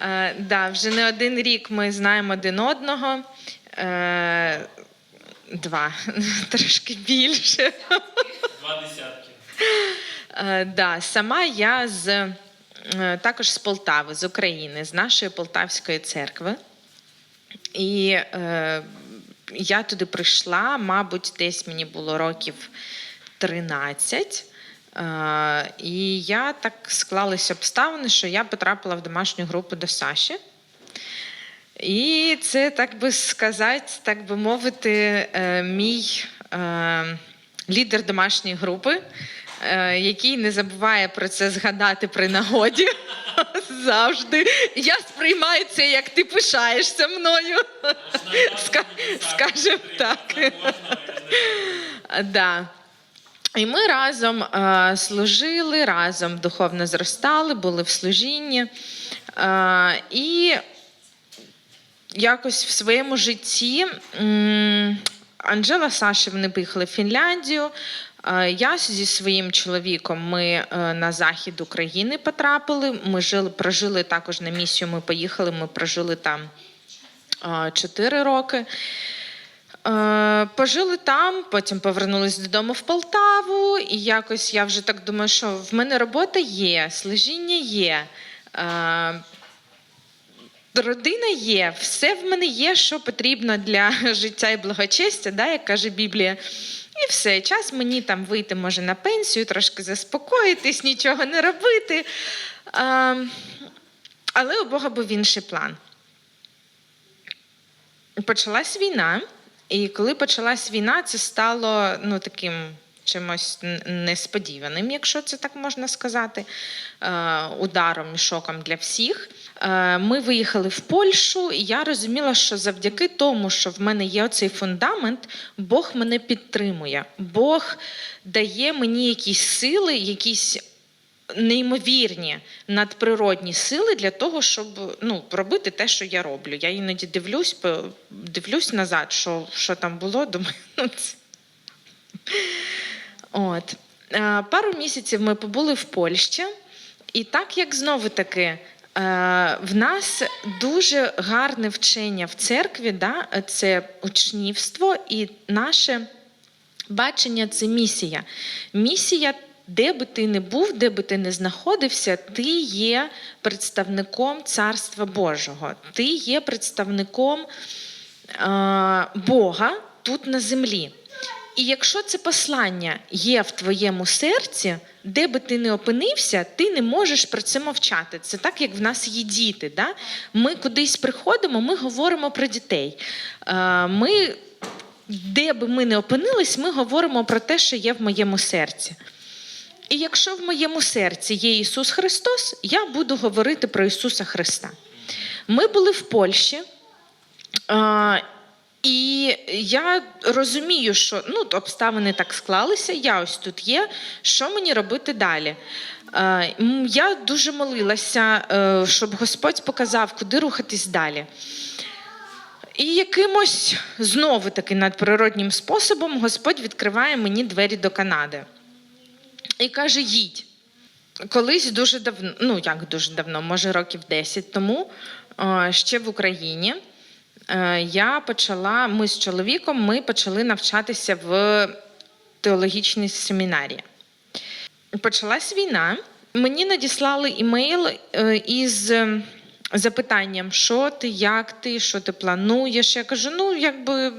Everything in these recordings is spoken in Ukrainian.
Е, да, вже не один рік ми знаємо один одного. Е, два, трошки більше. Два десятки. Е, да, сама я з е, також з Полтави, з України, з нашої Полтавської церкви. І е, я туди прийшла, мабуть, десь мені було років 13. Е, і я так склалися обставини, що я потрапила в домашню групу до Саші. І це, так би сказати, так би мовити, е, мій е, лідер домашньої групи, який не забуває про це згадати при нагоді. Завжди. Я сприймаю це, як ти пишаєшся мною. Ска- скажем так. Да. І ми разом е, служили, разом духовно зростали, були в служінні. Е, і якось в своєму житті Анжела Саша вони поїхали в Фінляндію. Е, Я зі своїм чоловіком ми на захід України потрапили. Ми жили, прожили також на місію. Ми поїхали, ми прожили там 4 роки. Е, Пожили там, потім повернулись додому в Полтаву, і якось я вже так думаю, що в мене робота є, служіння є. е, Родина є, все в мене є, що потрібно для життя і благочестя, да, як каже Біблія. І все, час мені там вийти може на пенсію, трошки заспокоїтись, нічого не робити. Але у Бога був інший план. Почалась війна, і коли почалась війна, це стало ну, таким чимось несподіваним, якщо це так можна сказати, е, ударом і шоком для всіх. Е, Ми виїхали в Польщу, і я розуміла, що завдяки тому, що в мене є оцей фундамент, Бог мене підтримує. Бог дає мені якісь сили, якісь неймовірні надприродні сили для того, щоб ну, робити те, що я роблю. Я іноді дивлюсь, дивлюсь назад, що, що там було, думаю, ну це. От. Е, Пару місяців ми побули в Польщі, і так як знову таки. е, В нас дуже гарне вчення в церкві, да? це учнівство і наше бачення це місія. Місія, де би ти не був, де би ти не знаходився, ти є представником Царства Божого, ти є представником е, Бога тут на землі. І якщо це послання є в твоєму серці, де би ти не опинився, ти не можеш про це мовчати. Це так, як в нас є діти. Да? Ми кудись приходимо, ми говоримо про дітей. Е, Ми, де би ми не опинились, ми говоримо про те, що є в моєму серці. І якщо в моєму серці є Ісус Христос, я буду говорити про Ісуса Христа. Ми були в Польщі. І я розумію, що ну, обставини так склалися, я ось тут є. Що мені робити далі? Е, Я дуже молилася, е, щоб Господь показав, куди рухатись далі. І якимось знову таки надприроднім способом Господь відкриває мені двері до Канади і каже: їдь. Колись дуже давно, ну як дуже давно, може років 10 тому, ще в Україні, е, я почала, ми з чоловіком ми почали навчатися в теологічній семінарії. Почалась війна. Мені надіслали імейл е, із е, запитанням, що ти, як ти, що ти плануєш. Я кажу, ну якби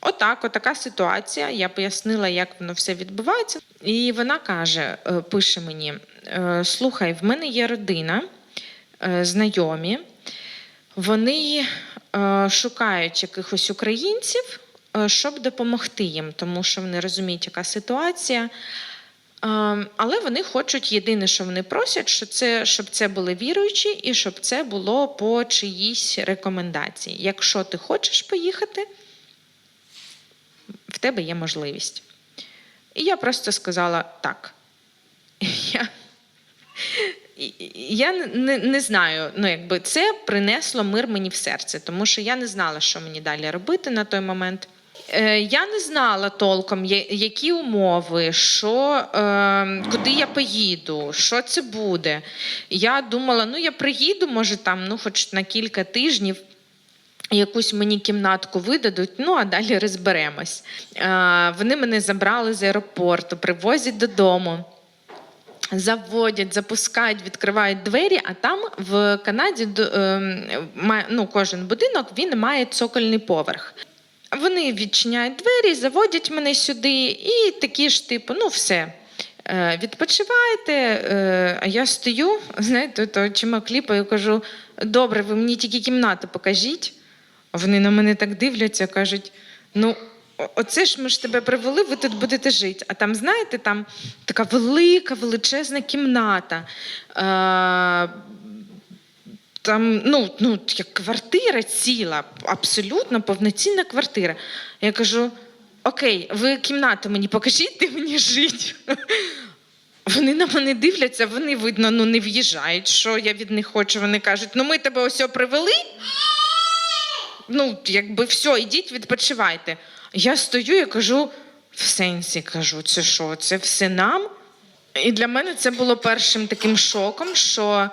Отак, отака ситуація. Я пояснила, як воно все відбувається. І вона каже: е, пише мені: е, слухай, в мене є родина, е, знайомі, вони шукають якихось українців, щоб допомогти їм, тому що вони розуміють, яка ситуація. Але вони хочуть єдине, що вони просять, що це, щоб це були віруючі і щоб це було по чиїсь рекомендації. Якщо ти хочеш поїхати, в тебе є можливість. І я просто сказала так. Я, я не, не знаю, ну якби це принесло мир мені в серце, тому що я не знала, що мені далі робити на той момент. Е, Я не знала толком, які умови, що, е, куди я поїду, що це буде. Я думала, ну я приїду, може, там, ну, хоч на кілька тижнів. Якусь мені кімнатку видадуть, ну а далі розберемось. Вони мене забрали з аеропорту, привозять додому заводять, запускають, відкривають двері, а там в Канаді ем, ну, кожен будинок він має цокольний поверх. Вони відчиняють двері, заводять мене сюди, і такі ж, типу, ну все. е, Відпочивайте, е, а я стою, знаєте, то очима кліпаю, кажу: добре, ви мені тільки кімнату покажіть. Вони на мене так дивляться, кажуть: ну, оце ж ми ж тебе привели, ви тут будете жити. А там, знаєте, там така велика, величезна кімната. Е, там, ну, ну, як квартира ціла, абсолютно повноцінна квартира. Я кажу: Окей, ви кімнату мені покажіть, де мені жити. Вони на мене дивляться, вони, видно, ну не в'їжджають, що я від них хочу. Вони кажуть, ну ми тебе ось привели. Ну, якби все, ідіть, відпочивайте. Я стою і кажу: в сенсі кажу, це що, це все нам? І для мене це було першим таким шоком, що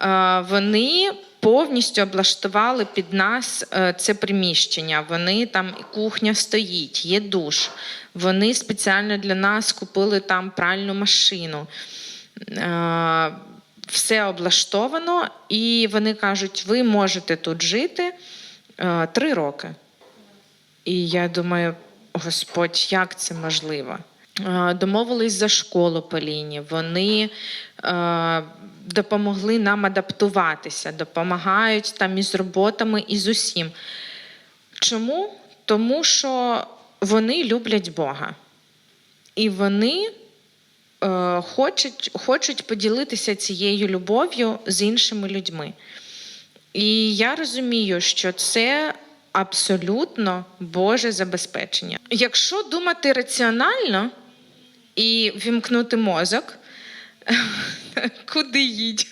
е, вони повністю облаштували під нас е, це приміщення. Вони там кухня стоїть, є душ. Вони спеціально для нас купили там пральну машину. Е, все облаштовано, і вони кажуть, ви можете тут жити три роки. І я думаю, Господь, як це можливо? Е, Домовились за школу по лінії. Вони е, допомогли нам адаптуватися, допомагають там із роботами і з усім. Чому? Тому що вони люблять Бога. І вони е, хочуть, хочуть поділитися цією любов'ю з іншими людьми. І я розумію, що це абсолютно Боже забезпечення. Якщо думати раціонально і вімкнути мозок, куди їдь?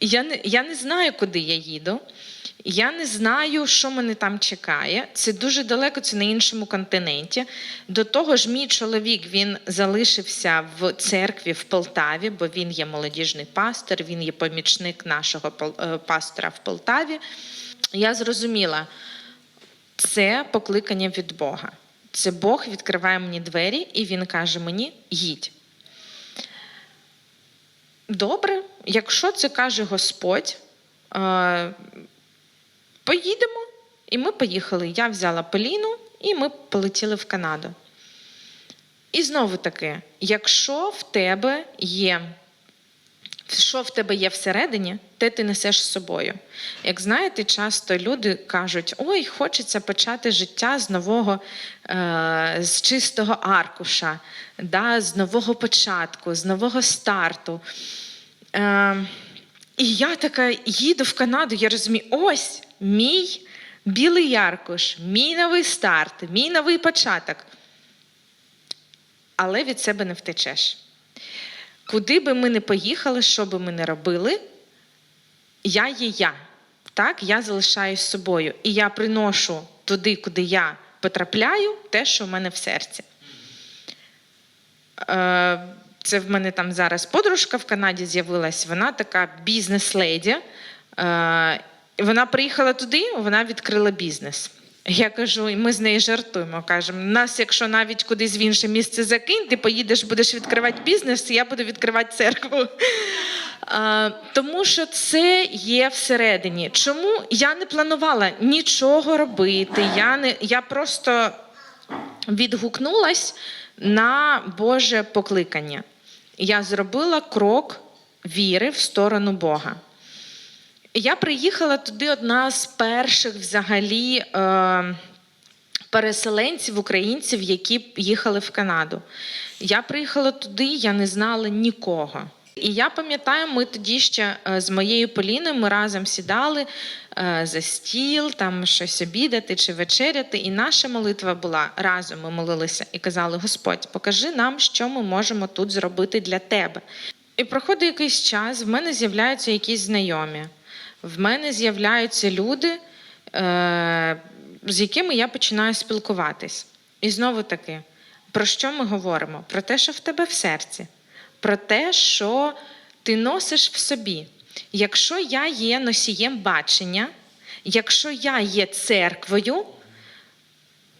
Я не, я не знаю, куди я їду. Я не знаю, що мене там чекає. Це дуже далеко, це на іншому континенті. До того ж, мій чоловік він залишився в церкві в Полтаві, бо він є молодіжний пастор, він є помічник нашого е, пастора в Полтаві. Я зрозуміла, це покликання від Бога. Це Бог відкриває мені двері, і він каже мені: їдь. Добре, якщо це каже Господь, е, поїдемо. І ми поїхали. Я взяла Поліну, і ми полетіли в Канаду. І знову таки, якщо в тебе є, що в тебе є всередині, те ти несеш з собою. Як знаєте, часто люди кажуть: ой, хочеться почати життя з нового, е, з чистого аркуша, да, з нового початку, з нового старту. Е, і я така їду в Канаду, я розумію, ось мій білий яркуш, мій новий старт, мій новий початок. Але від себе не втечеш. Куди би ми не поїхали, що би ми не робили, я є я. Так, я залишаюсь собою. І я приношу туди, куди я потрапляю, те, що в мене в серці. Е, Це в мене там зараз подружка в Канаді з'явилась. Вона така бізнес-леді. Вона приїхала туди, вона відкрила бізнес. Я кажу, і ми з нею жартуємо. Кажемо, нас, якщо навіть кудись в інше місце закинь, ти поїдеш, будеш відкривати бізнес, я буду відкривати церкву. А, тому що це є всередині. Чому я не планувала нічого робити? Я, не, я просто відгукнулась на Боже покликання. Я зробила крок віри в сторону Бога. Я приїхала туди одна з перших взагалі е, переселенців, українців, які їхали в Канаду. Я приїхала туди, я не знала нікого. І я пам'ятаю, ми тоді ще е, з моєю Поліною ми разом сідали е, за стіл, там щось обідати чи вечеряти. І наша молитва була разом. Ми молилися і казали: Господь, покажи нам, що ми можемо тут зробити для тебе. І проходить якийсь час, в мене з'являються якісь знайомі. В мене з'являються люди, е, з якими я починаю спілкуватись. І знову таки, про що ми говоримо? Про те, що в тебе в серці, про те, що ти носиш в собі. Якщо я є носієм бачення, якщо я є церквою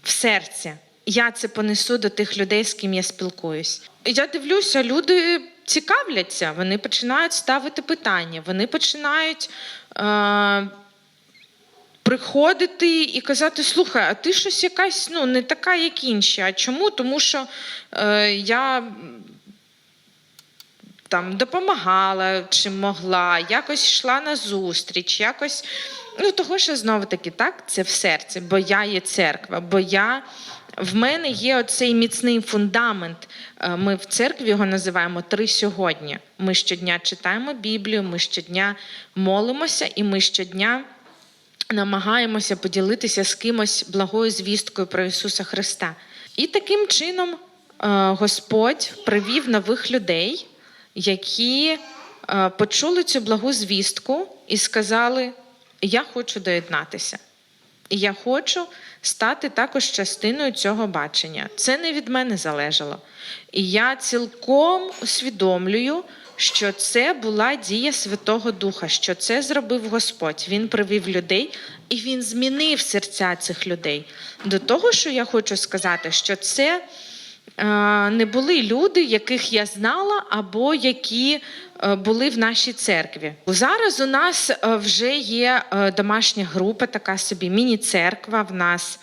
в серці, я це понесу до тих людей, з ким я спілкуюсь. Я дивлюся, люди цікавляться, вони починають ставити питання, вони починають. Е- приходити і казати: слухай, а ти щось якась ну, не така, як інші. А чому? Тому що е, я там допомагала чим могла, якось йшла на зустріч, якось. Ну, того, що знову таки, так, це в серці, бо я є церква, бо я. В мене є оцей міцний фундамент. Е, Ми в церкві його називаємо три сьогодні. Ми щодня читаємо Біблію, ми щодня молимося, і ми щодня намагаємося поділитися з кимось благою звісткою про Ісуса Христа. І таким чином е, Господь привів нових людей, які е, почули цю благу звістку і сказали: Я хочу доєднатися. І я хочу стати також частиною цього бачення. Це не від мене залежало. І я цілком усвідомлюю, що це була дія Святого Духа, що це зробив Господь. Він привів людей і він змінив серця цих людей. До того, що я хочу сказати, що це е, не були люди, яких я знала, або які були в нашій церкві. Зараз у нас е, вже є е, домашня група, така собі міні-церква в нас.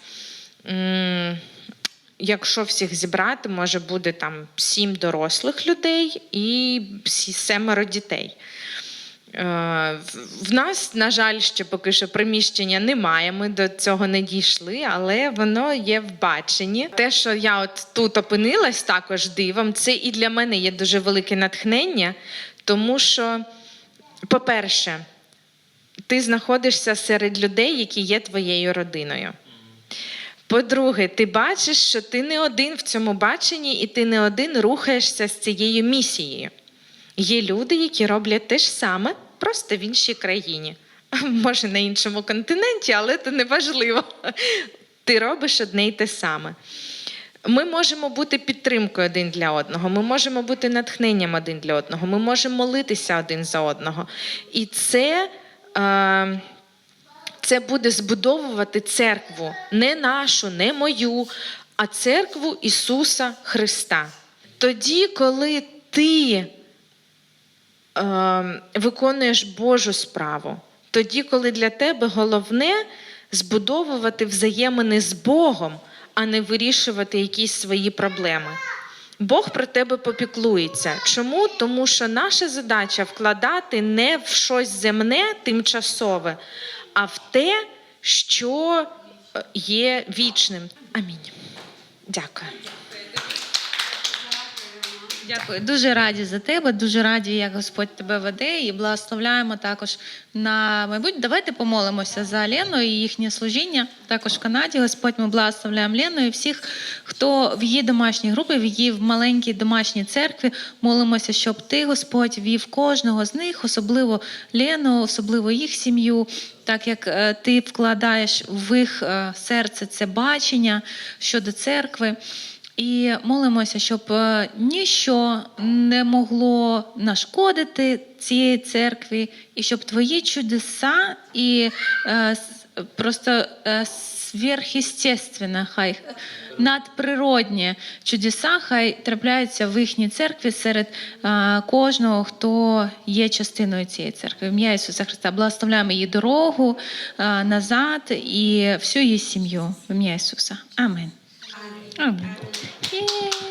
Якщо всіх зібрати, може буде там сім дорослих людей і семеро дітей. Е, В нас, на жаль, ще поки що приміщення немає. Ми до цього не дійшли, але воно є в баченні. Те, що я от тут опинилась також дивом, це і для мене є дуже велике натхнення, тому що, по-перше, ти знаходишся серед людей, які є твоєю родиною. По-друге, ти бачиш, що ти не один в цьому баченні, і ти не один рухаєшся з цією місією. Є люди, які роблять те ж саме, просто в іншій країні. Може, на іншому континенті, але це не важливо. Ти робиш одне й те саме. Ми можемо бути підтримкою один для одного, ми можемо бути натхненням один для одного, ми можемо молитися один за одного. І це. Е, це буде збудовувати церкву, не нашу, не мою, а церкву Ісуса Христа. Тоді, коли ти е, виконуєш Божу справу, тоді, коли для тебе головне збудовувати взаємини з Богом, а не вирішувати якісь свої проблеми. Бог про тебе попіклується. Чому? Тому що наша задача вкладати не в щось земне, тимчасове, а в те, що е, є вічним. Амінь. Дякую. Дякую, дуже раді за тебе. Дуже раді, як Господь тебе веде, і благословляємо також на майбутнє. Давайте помолимося за Лену і їхнє служіння. Також в Канаді. Господь, ми благословляємо Лену і всіх, хто в її домашній групі, в її в маленькій домашній церкві. Молимося, щоб ти, Господь, вів кожного з них, особливо Лену, особливо їх сім'ю. Так як е, ти вкладаєш в їх е, серце це бачення щодо церкви. І молимося, щоб е, ніщо не могло нашкодити цієї церкві, і щоб твої чудеса і е, просто е, сверхъестественне, хай надприродні чудеса, хай трапляються в їхній церкві серед е, кожного, хто є частиною цієї церкви. Ім'я Ісуса Христа благословляємо її дорогу е, назад і всю її сім'ю. В ім'я Ісуса. Амінь. 嗯，耶。